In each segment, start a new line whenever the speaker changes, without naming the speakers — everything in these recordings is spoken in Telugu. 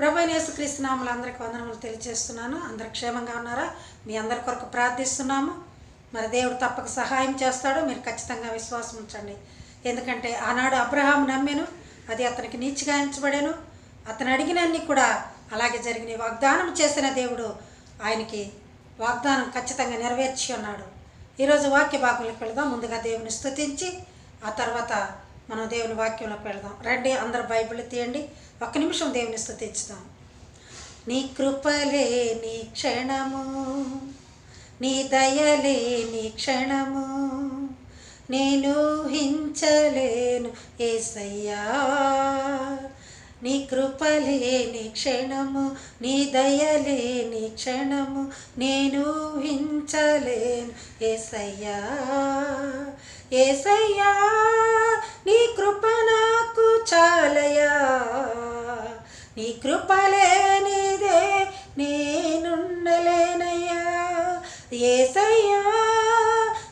ప్రభు యేసుక్రీస్తు నామలు అందరికి వందనములు తెలియజేస్తున్నాను. అందరు క్షేమంగా ఉన్నారా? మీ అందరి కొరకు ప్రార్థిస్తున్నాము. మరి దేవుడు తప్పక సహాయం చేస్తాడు. మీరు ఖచ్చితంగా విశ్వాసం ఉంచండి. ఎందుకంటే ఆనాడు అబ్రహాం నమ్మెను. అది అతనికి నీచిగా ఎంచబడాను. అతను అడిగినన్ని కూడా అలాగే జరిగిన వాగ్దానం చేసిన దేవుడు ఆయనకి వాగ్దానం ఖచ్చితంగా నెరవేర్చి ఉన్నాడు. ఈరోజు వాక్య భాగంలోకి వెళదాం. ముందుగా దేవుని స్థుతించి ఆ తర్వాత మనం దేవుని వాక్యంలోకి వెళదాం రండి అందరు బైబిల్ తీయండి. ఒక్క నిమిషం దేవుని స్థుతించుదాం. నీ కృపలే నీ క్షణము నీ దయలే నీ క్షణము నేను హించలేను ఏసయ్యా. నీ కృపలేని క్షణము నీ దయలేని క్షణము నేను హించలేను ఏసయ్యా ఏసయ్యా నీ కృప నాకు చాలయా నీ కృపలేనిదే నేనుండలేనయ్యా. ఏసయ్యా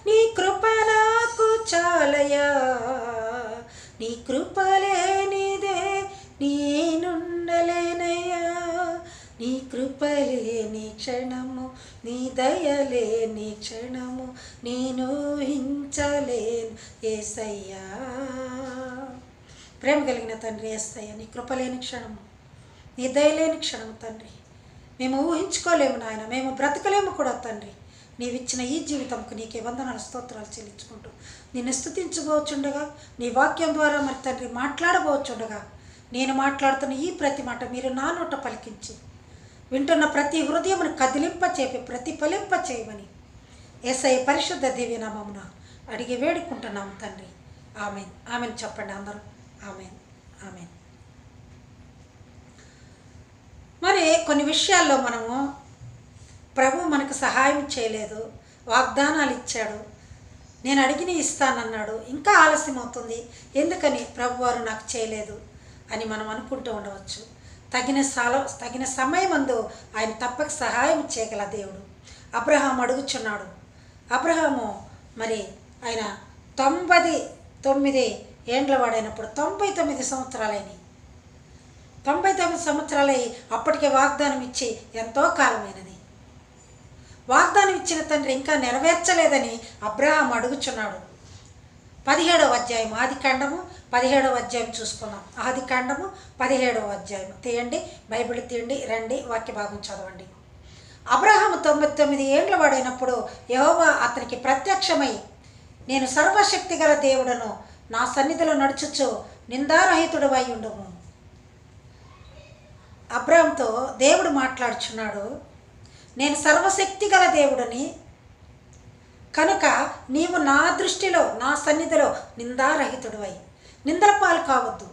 నీ కృప నాకు చాలయా నీ కృపలే క్షణము నీ దయలేని క్షణము నేను హించలేను ఏసయ్యా ప్రేమ కలిగిన తండ్రి ఏసయ్య నీ కృపలేని క్షణము నీ దయలేని క్షణము తండ్రి. మేము ఊహించుకోలేము నాయన మేము బ్రతకలేము కూడా తండ్రి. నీవిచ్చిన ఈ జీవితంకు నీకే వందనాలు స్తోత్రాలు చెల్లించుకుంటూ నిన్ను స్థుతించబోచుండగా నీ వాక్యం ద్వారా మరి తండ్రి మాట్లాడబోచుండగా నేను మాట్లాడుతున్న ఈ ప్రతి మాట మీరు నా నోట పలికించి వింటున్న ప్రతి హృదయమును కదిలింప చేపి ప్రతిఫలింప చేయమని ఎస్ఐ పరిశుద్ధ దివ్యనామమున అడిగి వేడుకుంటున్నాము తండ్రి. ఆమెన్. ఆమెను చెప్పండి అందరూ. ఆమెన్. ఆమెన్. మరి కొన్ని విషయాల్లో మనము ప్రభు మనకు సహాయం చేయలేదు వాగ్దానాలు ఇచ్చాడు నేను అడిగిన ఇస్తానన్నాడు ఇంకా ఆలస్యం అవుతుంది ఎందుకని ప్రభువారు నాకు చేయలేదు అని మనం అనుకుంటూ ఉండవచ్చు. తగిన సల తగిన సమయమందు ఆయన తప్పక సహాయం చేయగల దేవుడు. అబ్రహాం అడుగుచున్నాడు. అబ్రహాము మరి ఆయన తొంభై తొమ్మిది ఏండ్ల వాడైనప్పుడు తొంభై తొమ్మిది సంవత్సరాలైనవి తొంభై తొమ్మిది సంవత్సరాలై అప్పటికే వాగ్దానం ఇచ్చి ఎంతో కాలమైనది. వాగ్దానం ఇచ్చిన తండ్రి ఇంకా నెరవేర్చలేదని అబ్రహాం అడుగుచున్నాడు. పదిహేడవ అధ్యాయం ఆది కాండము పదిహేడవ అధ్యాయం చూసుకున్నాం ఆదికాండము పదిహేడవ అధ్యాయం. తీయండి బైబిల్ తీయండి రండి వాక్య భాగం చదవండి. అబ్రహాము తొంభై తొమ్మిది ఏండ్ల వాడైనప్పుడు యహోవా అతనికి ప్రత్యక్షమై నేను సర్వశక్తి గల దేవుడను నా సన్నిధిలో నడుచుచు నిందారహితుడు అయి ఉండము. అబ్రామ్తో దేవుడు మాట్లాడుచున్నాడు నేను సర్వశక్తి గల దేవుడని కనుక నీవు నా దృష్టిలో నా సన్నిధిలో నిందారహితుడువై. నిందల పాలు కావద్దు.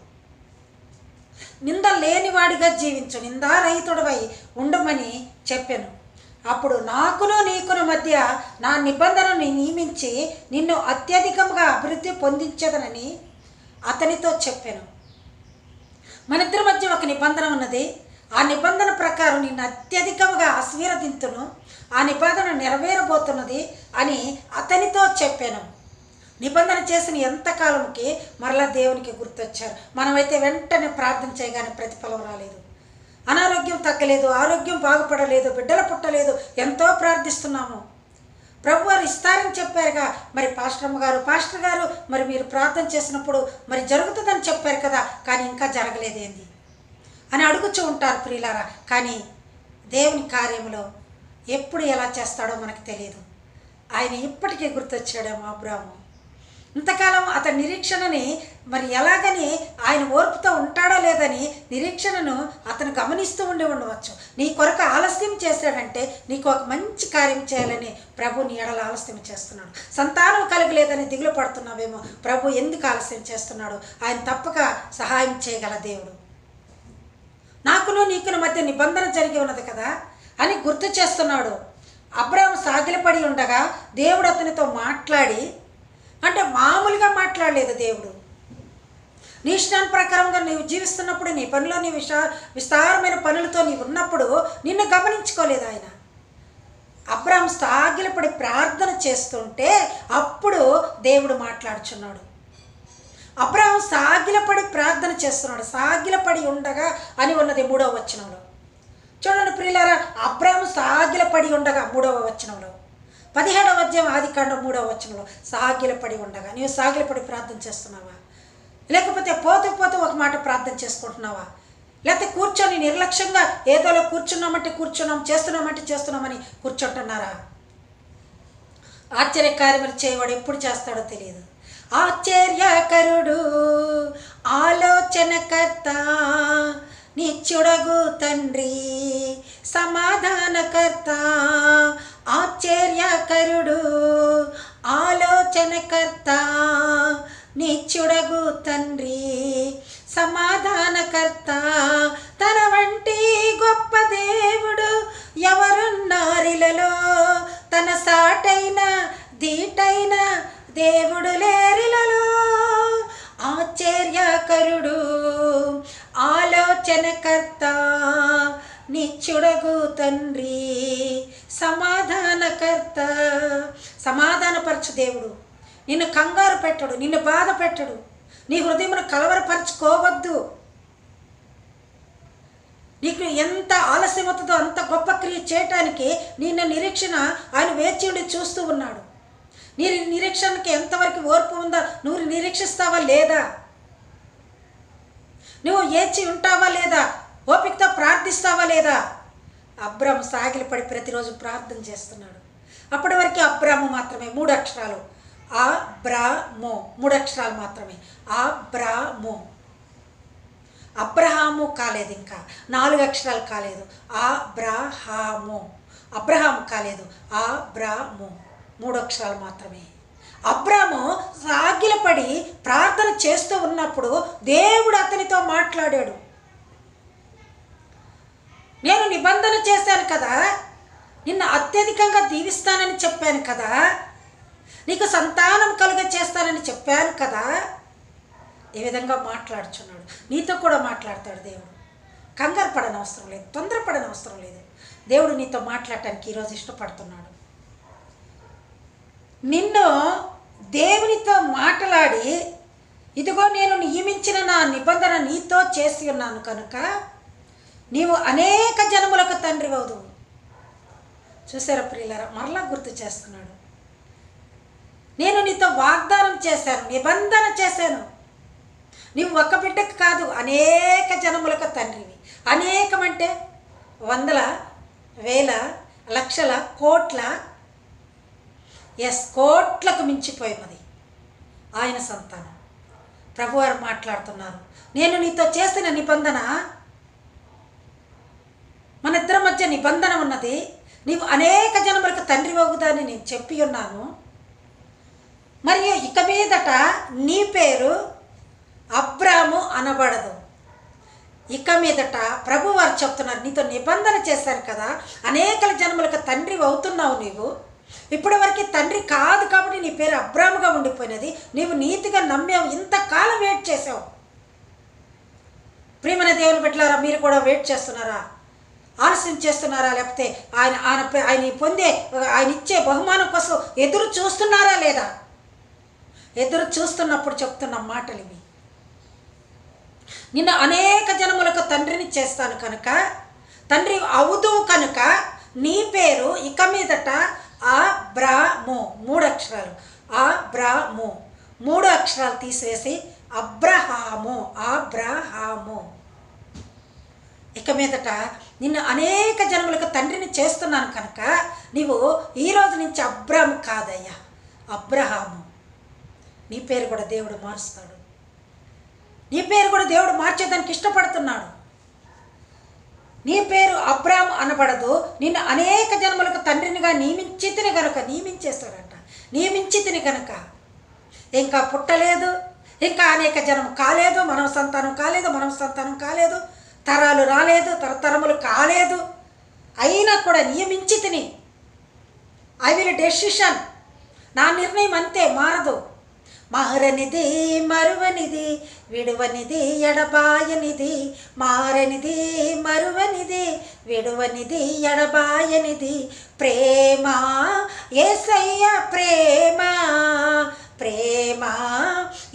నింద లేనివాడిగా జీవించు నిందారహితుడివై ఉండమని చెప్పాను. అప్పుడు నాకును నీకును మధ్య నా నిబంధనను నియమించి నిన్ను అత్యధికంగా అభివృద్ధి పొందించదనని అతనితో చెప్పాను. మన ఇద్దరి మధ్య ఒక నిబంధన ఉన్నది. ఆ నిబంధన ప్రకారం నిన్ను అత్యధికంగా ఆశీర్వదింతును ఆ నిబంధన నెరవేరబోతున్నది అని అతనితో చెప్పాను. నిబంధన చేసిన ఎంతకాలంకి మరలా దేవునికి గుర్తొచ్చారు. మనమైతే వెంటనే ప్రార్థన చేయగానే ప్రతిఫలం రాలేదు. అనారోగ్యం తగ్గలేదు ఆరోగ్యం బాగుపడలేదు బిడ్డలు పుట్టలేదు ఎంతో ప్రార్థిస్తున్నాము. ప్రభు వారు ఇస్తారని చెప్పారుగా. మరి పాస్టర్ గారు పాస్టర్ గారు మరి మీరు ప్రార్థన చేసినప్పుడు మరి జరుగుతుందని చెప్పారు కదా. కానీ ఇంకా జరగలేదేంది. అని అడుగుచూ ఉంటారు ప్రియులారా. కానీ దేవుని కార్యంలో ఎప్పుడు ఎలా చేస్తాడో మనకు తెలియదు. ఆయన ఇప్పటికీ గుర్తొచ్చాడేమో అబ్రాము. ఇంతకాలం అతని నిరీక్షణని మరి ఎలాగని ఆయన ఓర్పుతో ఉంటాడో లేదని నిరీక్షణను అతను గమనిస్తూ ఉండి ఉండవచ్చు. నీ కొరకు ఆలస్యం చేశాడంటే నీకు ఒక మంచి కార్యం చేయాలని ప్రభు నీ ఎడల ఆలస్యం చేస్తున్నాడు. సంతానం కలగలేదని దిగులు పడుతున్నావేమో ప్రభు ఎందుకు ఆలస్యం చేస్తున్నాడు? ఆయన తప్పక సహాయం చేయగల దేవుడు. నాకును నీకును మధ్య నిబంధన జరిగి ఉన్నది కదా అని గుర్తు చేస్తున్నాడు. అబ్రాహం సాగిలపడి ఉండగా దేవుడు అతనితో మాట్లాడి అంటే మామూలుగా మాట్లాడలేదు దేవుడు. నీ ఇష్టాన్ని ప్రకారంగా నీవు జీవిస్తున్నప్పుడు నీ పనిలో నీ విశా విస్తారమైన పనులతో నీవు ఉన్నప్పుడు నిన్ను గమనించుకోలేదు ఆయన. అబ్రాహం సాగిలపడి ప్రార్థన చేస్తుంటే అప్పుడు దేవుడు మాట్లాడుచున్నాడు. అబ్రహం సాగిలపడి ప్రార్థన చేస్తున్నాడు. సాగిలపడి ఉండగా అని ఉన్నది మూడవ వచనంలో. చూడండి ప్రియులారా అబ్రహం సాగిలపడి ఉండగా మూడవ వచనంలో. పదిహేడవ అధ్యాయం ఆదికాండం మూడవ వచనంలో. సాగిలపడి ఉండగా. నీవు సాగిలపడి ప్రార్థన చేస్తున్నావా? లేకపోతే పోతూ పోతూ ఒక మాట ప్రార్థన చేసుకుంటున్నావా? లేకపోతే కూర్చొని నిర్లక్ష్యంగా ఏదోలో కూర్చున్నామంటే కూర్చున్నాం చేస్తున్నామంటే చేస్తున్నామని కూర్చుంటున్నారా? ఆశ్చర్యకార్యములు చేయవాడు ఎప్పుడు చేస్తాడో తెలియదు. ఆశ్చర్యకరుడు ఆలోచనకర్త నిత్యుడగు తండ్రి సమాధానకర్త ఆశ్చర్యకరుడు ఆలోచనకర్త నిత్యుడగు తండ్రి సమాధానకర్త. తన వంటి గొప్ప దేవుడు ఎవరున్నారిలలో తన సాటైన దీటైన దేవుడు లేరిలలో ఆశ్చర్యకరుడు ఆలోచనకర్త నిత్యుడగు తండ్రి సమాధానకర్త. సమాధానపరచు దేవుడు. నిన్ను కంగారు పెట్టడు నిన్ను బాధ పెట్టడు. నీ హృదయమును కలవరపరచుకోవద్దు. నీకు ఎంత ఆలస్యం అవుతుందో అంత గొప్ప క్రియ చేయటానికి నిన్న నిరీక్షణ ఆయన వేచి ఉండి చూస్తూ ఉన్నాడు. నీ నిరీక్షణకి ఎంతవరకు ఓర్పు ఉందా నువ్వు నిరీక్షిస్తావా లేదా? నువ్వు ఏచి ఉంటావా లేదా? ఓపికతో ప్రార్థిస్తావా లేదా? అబ్రహం సాగిలి పడి ప్రతిరోజు ప్రార్థన చేస్తున్నాడు. అప్పటి వరకు అబ్రాము మాత్రమే మూడు అక్షరాలు. ఆ బ్రా మో మూడు అక్షరాలు మాత్రమే. ఆ బ్రా మో అబ్రహాము కాలేదు ఇంకా. నాలుగు అక్షరాలు కాలేదు. ఆ బ్రాహాము అబ్రహాము కాలేదు. ఆ బ్రాము మూడు అక్షరాలు మాత్రమే. అబ్రాము సాగిలపడి ప్రార్థన చేస్తూ ఉన్నప్పుడు దేవుడు అతనితో మాట్లాడాడు. నేను నిబంధన చేశాను కదా నిన్ను అత్యధికంగా దీవిస్తానని చెప్పాను కదా నీకు సంతానం కలుగ చేస్తానని చెప్పాను కదా. ఏ విధంగా మాట్లాడుచున్నాడు? నీతో కూడా మాట్లాడతాడు దేవుడు. కంగారు పడని అవసరం లేదు తొందరపడని అవసరం లేదు. దేవుడు నీతో మాట్లాడటానికి ఈరోజు ఇష్టపడుతున్నాడు. నిన్ను దేవునితో మాట్లాడి ఇదిగో నేను నియమించిన నా నిబంధన నీతో చేసి ఉన్నాను కనుక నీవు అనేక జనములకు తండ్రి అవుదు చూసారా ప్రియులరా? మరలా గుర్తు చేస్తున్నాడు. నేను నీతో వాగ్దానం చేశాను నిబంధన చేశాను. నీవు ఒక్క బిడ్డకు కాదు అనేక జనములకు తండ్రివి. అనేకమంటే వందల వేల లక్షల కోట్ల ఎస్ కోట్లకు మించిపోయినది ఆయన సంతానం. ప్రభువారు మాట్లాడుతున్నారు. నేను నీతో చేసిన నిబంధన మన ఇద్దరి మధ్య నిబంధన ఉన్నది. నీవు అనేక జనములకు తండ్రి వగుదని నేను చెప్పి ఉన్నాను. మరియు ఇక మీదట నీ పేరు అబ్రాము అనబడదు. ఇక మీదట ప్రభు వారు చెప్తున్నారు నీతో నిబంధన చేశాను కదా అనేకల జన్మలకు తండ్రి అవుతున్నావు నీవు. ఇప్పటివరకు తండ్రి కాదు కాబట్టి నీ పేరు అబ్రాముగా ఉండిపోయినది. నీవు నీతిగా నమ్మావు. ఇంతకాలం వెయిట్ చేసావు. ప్రియమైన దేవుని పెట్టారా మీరు కూడా వెయిట్ చేస్తున్నారా? ఆలస్యం చేస్తున్నారా? లేకపోతే ఆయన ఆయన ఆయన పొందే ఆయన ఇచ్చే బహుమానం కోసం ఎదురు చూస్తున్నారా లేదా? ఎదురు చూస్తున్నప్పుడు చెప్తున్న మాటలు ఇవి. నిన్ను అనేక జనములకు తండ్రిని చేస్తాను కనుక తండ్రి అవుదు కనుక నీ పేరు ఇక మీదట ఆ బ్రామో మూడు అక్షరాలు ఆ బ్రామో మూడు అక్షరాలు తీసివేసి అబ్రహాము. అబ్రహాము ఇక మీదట నిన్ను అనేక జనములకు తండ్రిని చేస్తున్నాను కనుక నీవు ఈ రోజు నుంచి అబ్రహం కాదయ్యా. అబ్రహాము. నీ పేరు కూడా దేవుడు మారుస్తాడు. నీ పేరు కూడా దేవుడు మార్చేదానికి ఇష్టపడుతున్నాడు. నీ పేరు అబ్రామ్ అనబడదు. నిన్ను అనేక జన్మలకు తండ్రినిగా నియమించితిని కనుక గనుక నియమించేస్తాడంట. నియమించితిని గనుక ఇంకా పుట్టలేదు. ఇంకా అనేక జనం కాలేదు. మనం సంతానం కాలేదు. మనం సంతానం కాలేదు. తరాలు రాలేదు. తరతరములు కాలేదు. అయినా కూడా నియమించి తిని ఐ విల్ డెసిషన్. నా నిర్ణయం అంతే మారదు. మారనిది మరువనిది విడువనిది ఎడబాయనిది మారనిది మరువనిది విడువనిది ఎడబాయనిది. ప్రేమ ఏసయ్య ప్రేమ ప్రేమ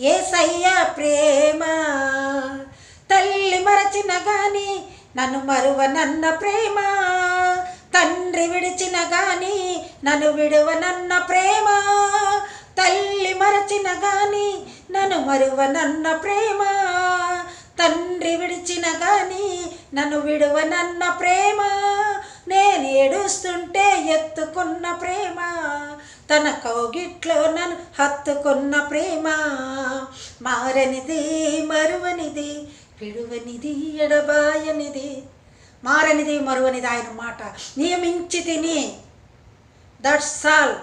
ఏసయ్య ప్రేమ. తల్లి మరచిన గాని నన్ను మరువనన్న ప్రేమ. తండ్రి విడిచిన గాని నన్ను విడువనన్న ప్రేమ గాని నన్ను మరువనన్న ప్రేమ. తండ్రి విడిచిన గాని నన్ను విడువనన్న ప్రేమ. నేను ఏడుస్తుంటే ఎత్తుకున్న ప్రేమ. తన కౌగిట్లో నన్ను హత్తుకున్న ప్రేమ. మారనిది మరువనిది విడువనిది ఎడబాయనిది. మారనిది మరువనిది ఆయన మాట. నియమించి తిని. దట్స్ ఆల్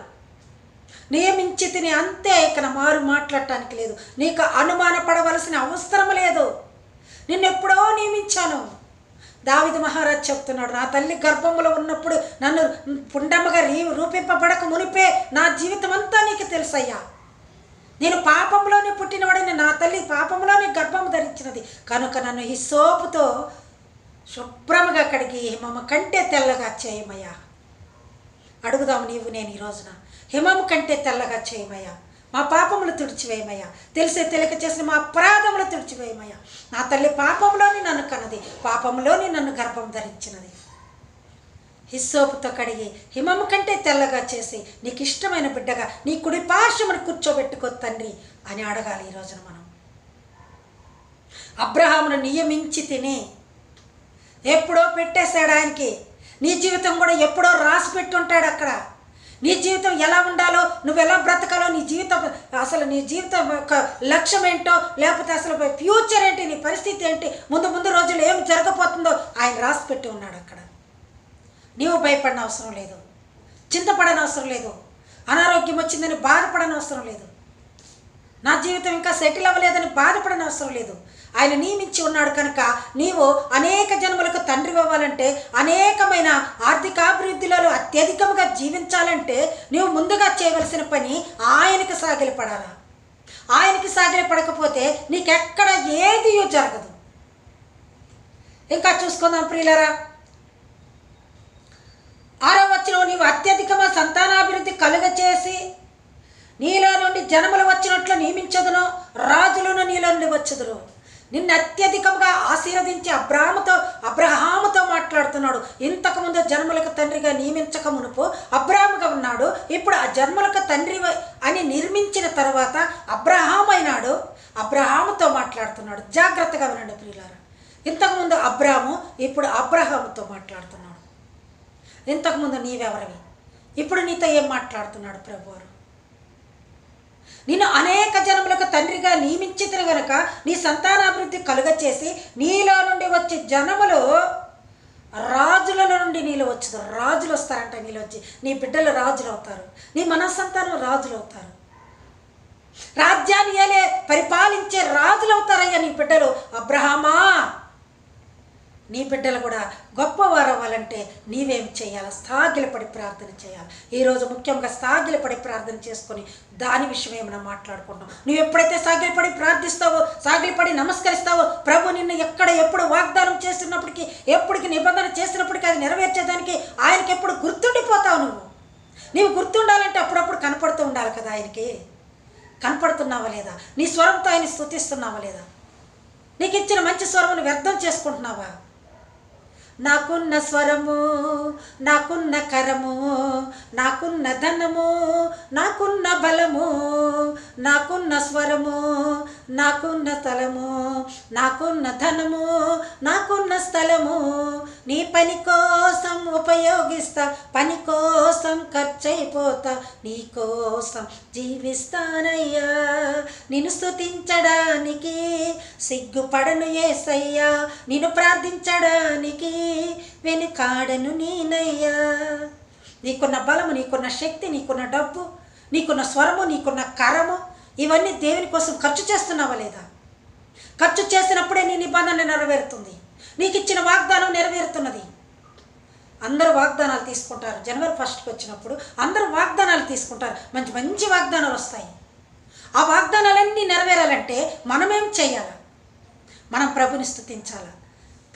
నియమించి తిని అంతే ఇక మారు మాట్లాడటానికి లేదు. నీకు అనుమానపడవలసిన అవసరం లేదు. నిన్నెప్పుడో నియమించాను. దావిద మహారాజ్ చెప్తున్నాడు నా తల్లి గర్భంలో ఉన్నప్పుడు నన్ను పుండమ్మగా రీ రూపింపబడక మునిపే నా జీవితం అంతా నీకు తెలుసయ్యా. నేను పాపంలోనే పుట్టినవాడిని నా తల్లి పాపంలోనే గర్భం ధరించినది. కనుక నన్ను ఈ సోపుతో శుభ్రముగా కడిగి మమ్మ కంటే తెల్లగా చేయమయ్యా. అడుగుదాం నీవు నేను ఈ రోజున. హిమము కంటే తెల్లగా చేయమయ్యా. మా పాపములు తుడిచివేయమయ్యా. తెలిసే తెలియక చేసిన మా అపరాధములు తుడిచివేయమయ్యా. నా తల్లి పాపంలోని నన్ను కన్నది పాపంలోని నన్ను గర్భం ధరించినది. హిస్సోపుతో కడిగి హిమము కంటే తెల్లగా చేసి నీకు ఇష్టమైన బిడ్డగా నీ కుడి పార్శ్వమును కూర్చోబెట్టుకో తండ్రి అని అడగాలి ఈ రోజున మనం. అబ్రహామును నియమించి తిని ఎప్పుడో పెట్టేశాడు ఆయనకి. నీ జీవితం కూడా ఎప్పుడో రాసి పెట్టుంటాడు అక్కడ. నీ జీవితం ఎలా ఉండాలో నువ్వు ఎలా బ్రతకాలో నీ జీవితం అసలు నీ జీవితం యొక్క లక్ష్యం ఏంటో లేకపోతే అసలు ఫ్యూచర్ ఏంటి నీ పరిస్థితి ఏంటి ముందు ముందు రోజులు ఏం జరగబోతుందో ఆయన రాసి పెట్టి ఉన్నాడు అక్కడ. నీవు భయపడిన అవసరం లేదు. చింతపడని అవసరం లేదు. అనారోగ్యం వచ్చిందని బాధపడని అవసరం లేదు. నా జీవితం ఇంకా సెటిల్ అవ్వలేదని బాధపడని అవసరం లేదు. ఆయన నియమించి ఉన్నాడు కనుక నీవు అనేక జన్మలకు తండ్రి అవ్వాలంటే అనేకమైన ఆర్థికాభివృద్ధిలో అత్యధికంగా జీవించాలంటే నీవు ముందుగా చేయవలసిన పని ఆయనకి సాగిలపడాలా. ఆయనకి సాగిలపడకపోతే నీకెక్కడ ఏది జరగదు. ఇంకా చూసుకుందాం ప్రియులరా. ఆరో వచ్చిన నీవు అత్యధికమైన సంతానాభివృద్ధి కలుగచేసి నీలో నుండి జనములు వచ్చినట్లు నియమించదును రాజులను నీలో నుండి వచ్చుదురు నిన్ను అత్యధికంగా ఆశీర్వదించి అబ్రాహముతో అబ్రహాముతో మాట్లాడుతున్నాడు. ఇంతకుముందు జన్మలకు తండ్రిగా నియమించక మునుపు అబ్రాహముగా ఉన్నాడు. ఇప్పుడు ఆ జన్మలకు తండ్రి అని నిర్మించిన తర్వాత అబ్రహాం అయినాడు. అబ్రహాముతో మాట్లాడుతున్నాడు. జాగ్రత్తగా వినండి ప్రియులారా. ఇంతకుముందు అబ్రాము ఇప్పుడు అబ్రహాముతో మాట్లాడుతున్నాడు. ఇంతకుముందు నీవెవరివి? ఇప్పుడు నీతో ఏం మాట్లాడుతున్నాడు ప్రభువారు? నిన్ను అనేక జనములకు తండ్రిగా నియమించిన గనక నీ సంతానాభివృద్ధి కలుగచేసి నీలో నుండి వచ్చే జనములు రాజుల నుండి నీళ్ళు వచ్చదు. రాజులు వస్తారంట నీళ్ళు వచ్చి. నీ బిడ్డలు రాజులు అవుతారు. నీ మనస్సంతానం రాజులు అవుతారు. రాజ్యాన్ని ఏలే పరిపాలించే రాజులు అవుతారయ్యా నీ బిడ్డలు. అబ్రహమా! నీ బిడ్డలు కూడా గొప్పవారు అవ్వాలంటే నీవేం చేయాలి? స్థాగిలపడి ప్రార్థన చేయాలి. ఈరోజు ముఖ్యంగా స్థాగిలపడి ప్రార్థన చేసుకొని దాని విషయం ఏమైనా మాట్లాడుకుంటాం నువ్వు ఎప్పుడైతే సాగిలపడి ప్రార్థిస్తావో సాగిలపడి నమస్కరిస్తావో ప్రభు నిన్ను ఎక్కడ ఎప్పుడు వాగ్దానం చేస్తున్నప్పటికీ ఎప్పటికి నిబంధన చేసినప్పటికీ అది నెరవేర్చేదానికి ఆయనకి ఎప్పుడు గుర్తుండిపోతావు నువ్వు. నీవు గుర్తుండాలంటే అప్పుడప్పుడు కనపడుతూ ఉండాలి కదా ఆయనకి. కనపడుతున్నావా లేదా? నీ స్వరంతో ఆయన స్థుతిస్తున్నావా లేదా? నీకు ఇచ్చిన మంచి స్వరమును వ్యర్థం చేసుకుంటున్నావా? నాకున్న స్వరము నాకున్న కరము నాకున్న ధనము నాకున్న బలము నాకున్న స్వరము నాకున్న స్థలము నాకున్న ధనము నాకున్న స్థలము. నీ పని కోసం ఉపయోగిస్తా పని కోసం ఖర్చయిపోతా నీ కోసం జీవిస్తానయ్యా. నిన్ను స్థుతించడానికి సిగ్గుపడను ఏసయ్యా. నిన్ను ప్రార్థించడానికి వెనుకాడను నేనయ్యా. నీకున్న బలము నీకున్న శక్తి నీకున్న డబ్బు నీకున్న స్వరము నీకున్న కరము ఇవన్నీ దేవుని కోసం ఖర్చు చేస్తున్నావా లేదా? ఖర్చు చేసినప్పుడే నీ నిబంధన నెరవేరుతుంది. నీకు ఇచ్చిన వాగ్దానం నెరవేరుతున్నది. అందరూ వాగ్దానాలు తీసుకుంటారు. జనవరి ఫస్ట్కి వచ్చినప్పుడు అందరూ వాగ్దానాలు తీసుకుంటారు. మంచి మంచి వాగ్దానాలు వస్తాయి. ఆ వాగ్దానాలన్నీ నెరవేరాలంటే మనమేం చేయాలా? మనం ప్రభుని స్థుతించాలా?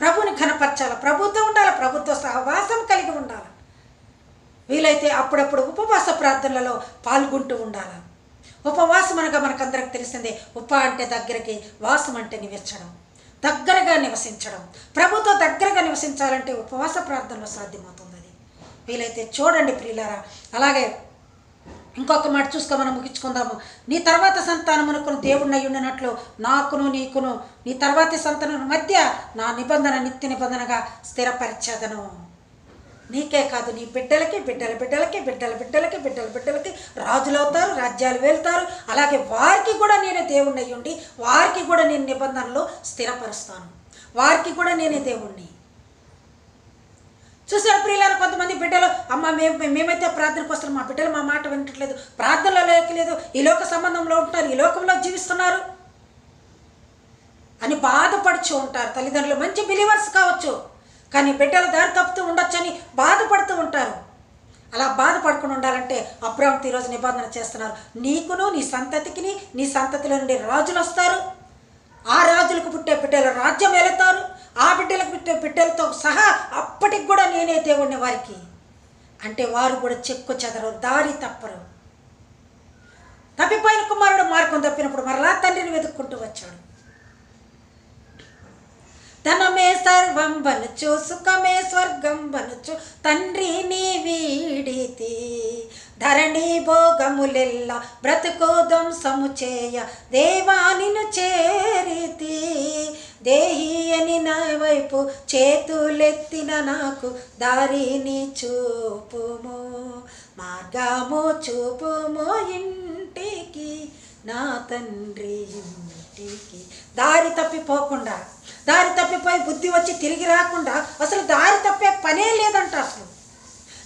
ప్రభుని ఘనపరచాలి? ప్రభుత్వం ఉండాలి? ప్రభుత్వ సహవాసం కలిగి ఉండాలి? వీలైతే అప్పుడప్పుడు ఉపవాస ప్రార్థనలలో పాల్గొంటూ ఉండాలి? ఉపవాసం అనగా మనకందరికి తెలిసిందే ఉప అంటే దగ్గరికి వాసం అంటే నివసించడం దగ్గరగా నివసించడం. ప్రభుతో దగ్గరగా నివసించాలంటే ఉపవాస ప్రార్థనలో సాధ్యమవుతుంది అది. వీలైతే చూడండి ప్రియులారా. అలాగే ఇంకొక మాట చూసుకో మనం ముగించుకుందాము. నీ తర్వాత సంతానమునకును దేవుణ్ణి ఉండినట్లు నాకును నీకును నీ తర్వాతి సంతానం మధ్య నా నిబంధన నిత్య నిబంధనగా స్థిరపరిచేదను. నీకే కాదు నీ బిడ్డలకి బిడ్డల బిడ్డలకి బిడ్డల బిడ్డలకి బిడ్డల బిడ్డలకి రాజులు అవుతారు రాజ్యాలు వెళ్తారు. అలాగే వారికి కూడా నేను దేవుణ్ణి ఉండి వారికి కూడా నేను నిబంధనలు స్థిరపరుస్తాను. వారికి కూడా నేనే దేవుణ్ణి. చూసారు ప్రియులారు కొంతమంది బిడ్డలు అమ్మ మేము మేమైతే ప్రార్థనకు వస్తున్నాం. మా బిడ్డలు మా మాట వినట్లేదు ప్రార్థనలో లేకలేదు ఈ లోక సంబంధంలో ఉంటారు ఈ లోకంలో జీవిస్తున్నారు అని బాధపడుచు ఉంటారు. తల్లిదండ్రులు మంచి బిలీవర్స్ కావచ్చు. కానీ బిడ్డలు దారి తప్పుతూ ఉండొచ్చని బాధపడుతూ ఉంటారు. అలా బాధపడకుండా ఉండాలంటే అబ్రాహ్మతి ఈరోజు నిబంధన చేస్తున్నారు. నీకును నీ సంతతికిని నీ సంతతిలో నుండి రాజులు వస్తారు. ఆ రాజులకు పుట్టే బిడ్డలు రాజ్యం వెళతారు ఆ బిడ్డలకు బిడ్డలతో సహా అప్పటికి కూడా నేనే దేవుణ్ణి వారికి. అంటే వారు కూడా చెక్కు చెదరు దారి తప్పరు. తప్పిపోయిన కుమారుడు మార్గం తప్పినప్పుడు మరలా తండ్రిని వెతుక్కుంటూ వచ్చాడు. ధనమే సర్వం బనుచు సుఖమే స్వర్గం బనుచు తండ్రి నీ వీడితి ధరణి భోగములెల్ల బ్రతుకు ధ్వంసము చేయ. దేవానిను చేరితి దేహి అని నా వైపు చేతులెత్తిన నాకు దారిని చూపుము. మార్గము చూపుము ఇంటికి నా తండ్రి ఇంటికి. దారి తప్పిపోకుండా దారి తప్పిపోయి బుద్ధి వచ్చి తిరిగి రాకుండా అసలు దారి తప్పే పనే లేదంట అసలు.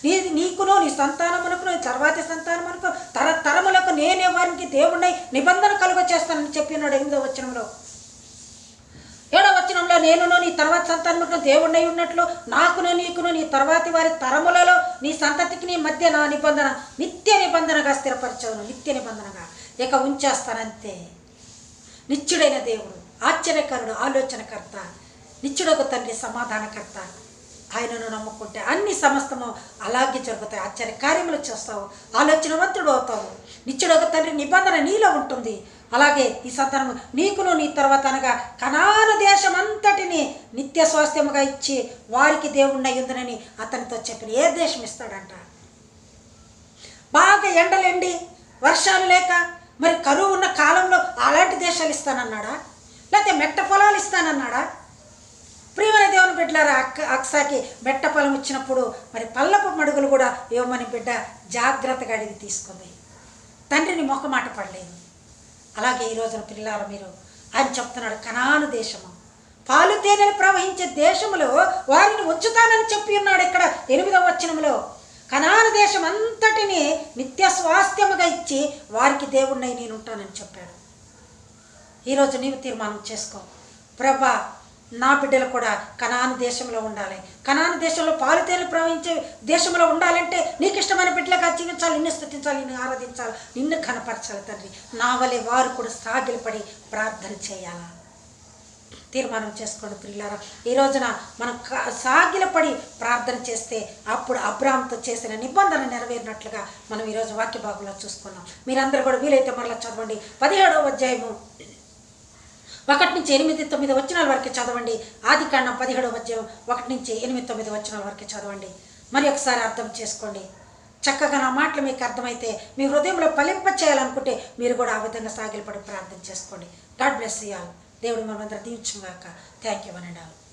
నీ నీకును నీ సంతానమునకు నీ తర్వాతి సంతానమునకు తరతరములకు నేనే వారికి దేవుణ్ణి నిబంధన కలుగ చేస్తానని చెప్పినాడు ఎనిమిదో వచనంలో. ఏడో వచనంలో నేనును నీ తర్వాత సంతానమునకు దేవుణ్ణి ఉన్నట్లు నాకును నీకును నీ తర్వాతి వారి తరములలో నీ సంతతికి నీ మధ్య నా నిబంధన నిత్య నిబంధనగా స్థిరపరచవును నిత్య నిబంధనగా. ఇక ఉంచేస్తానంతే. నిత్యుడైన దేవుడు. ఆశ్చర్యకరుడు ఆలోచనకర్త నిత్యుడొక తండ్రి సమాధానకర్త. ఆయనను నమ్ముకుంటే అన్ని సమస్తము అలాగే జరుగుతాయి. ఆశ్చర్య కార్యములు చేస్తావు ఆలోచనవంతుడు అవుతావు. నిత్యుడొక తండ్రి నిబంధన నీలో ఉంటుంది. అలాగే ఈ సంతానము నీకును నీ తర్వాత అనగా కనాన దేశం అంతటిని నిత్య స్వాస్థ్యముగా ఇచ్చి వారికి దేవుణ్ణి అయ్యుందనని అతనితో చెప్పిన ఏ దేశం ఇస్తాడంట? బాగా ఎండలేండి వర్షాలు లేక మరి కరువు ఉన్న కాలంలో అలాంటి దేశాలు ఇస్తానన్నాడా? లేకపోతే మెట్ట పొలాలు ఇస్తానన్నాడా? ప్రియమైన దేవుని బిడ్డలారా అక్క అక్సాకి మెట్ట పొలం ఇచ్చినప్పుడు మరి పల్లపు మడుగులు కూడా ఇవ్వమని బిడ్డ జాగ్రత్తగా అడిగి తీసుకుంది. తండ్రిని మొక్కమాట పడలేదు. అలాగే ఈ రోజున పిల్లల మీరు ఆయన చెప్తున్నాడు కనాను దేశము. పాలు తేనెలు ప్రవహించే దేశములో వారిని ఉంచుతానని చెప్పి ఉన్నాడు ఇక్కడ ఎనిమిదవ వచనంలో కనాను దేశం అంతటిని నిత్య స్వాస్థ్యముగా ఇచ్చి వారికి దేవుణ్ణి నేను ఉంటానని చెప్పాడు. ఈరోజు నీవు తీర్మానం చేసుకో. ప్రభా నా బిడ్డలు కూడా కనాను దేశంలో ఉండాలి. కనాను దేశంలో పాలుతేలు ప్రవహించే దేశంలో ఉండాలంటే నీకు ఇష్టమైన బిడ్డలుగా జీవించాలి నిన్ను స్థుతించాలి నిన్ను ఆరాధించాలి నిన్ను కనపరచాలి తండ్రి. నా వలె వారు కూడా సాగిలపడి ప్రార్థన చేయాలా? తీర్మానం చేసుకోండి పిల్లరా ఈ రోజున మనం క- సాగిలపడి ప్రార్థన చేస్తే అప్పుడు అబ్రామ్తో చేసిన నిబంధన నెరవేరినట్లుగా మనం ఈరోజు వాక్య భాగంలో చూసుకున్నాం. మీరందరూ కూడా వీలైతే మరలా చదవండి. పదిహేడవ అధ్యాయము. ఒకటి నుంచి ఎనిమిది తొమ్మిది వచనాల వరకు చదవండి. ఆది కాండం పదిహేడవ అధ్యాయం ఒకటి నుంచి ఎనిమిది తొమ్మిది వచనాల వరకు చదవండి. మరి ఒకసారి అర్థం చేసుకోండి. చక్కగా నా మాటలు మీకు అర్థమైతే మీ హృదయంలో ఫలింప చేయాలనుకుంటే మీరు కూడా ఆ విధంగా సాగిలపడి ప్రార్థన చేసుకోండి. గాడ్ బ్లెస్ ఇయాల్ దేవుడు మనందరూ దీవించుగాక. థ్యాంక్ యూ అనండి